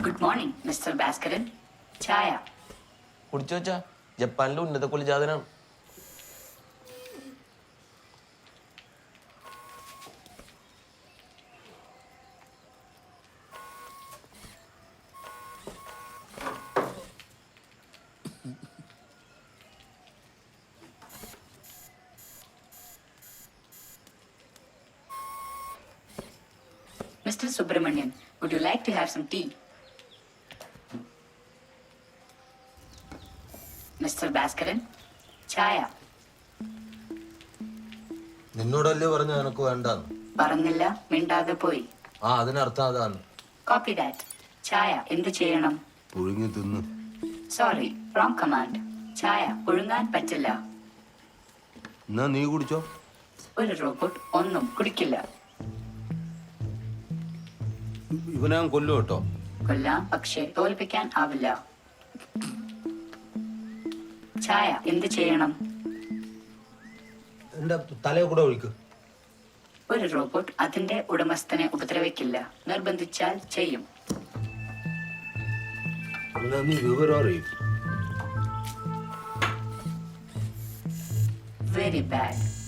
Good morning mister Bhaskaran ചായ കുടിച്ചു വെച്ചാ ജപ്പാനിലെ ഉന്നത കുലജാതനാണ് mister Subramanian would you like to have some tea Mister Bhaskaran. ചായ. നിന്നോടല്ലേ പറഞ്ഞു എനക്ക് വേണ്ട പറഞ്ഞില്ല മിണ്ടാതെ പോയി. ആ അതിനർത്ഥം അതാണ്. കോപ്പി ദാറ്റ് ചായ എന്ത് ചെയ്യണം? പുഴുങ്ങി തിന്ന്. സോറി റോങ് കമാൻഡ് ചായ പുഴുങ്ങാൻ പറ്റില്ല. എന്നാ നീ കുടിച്ചോ? ഒരു റോബോട്ട് ഒന്നും കുടിക്കില്ല. ഇവനെ ഞാൻ കൊല്ലും കേട്ടോ. കൊല്ലാം പക്ഷേ തോൽപ്പിക്കാൻ ആവില്ല. ചായ എന്ത് ചെയ്യണം? എന്റെ തലയെ കൂടെ ഒഴിക്ക്? ഒരു റോബോട്ട് അതിന്റെ ഉടമസ്ഥനെ ഉപദ്രവിക്കില്ല. നിർബന്ധിച്ചാൽ ചെയ്യും. Very bad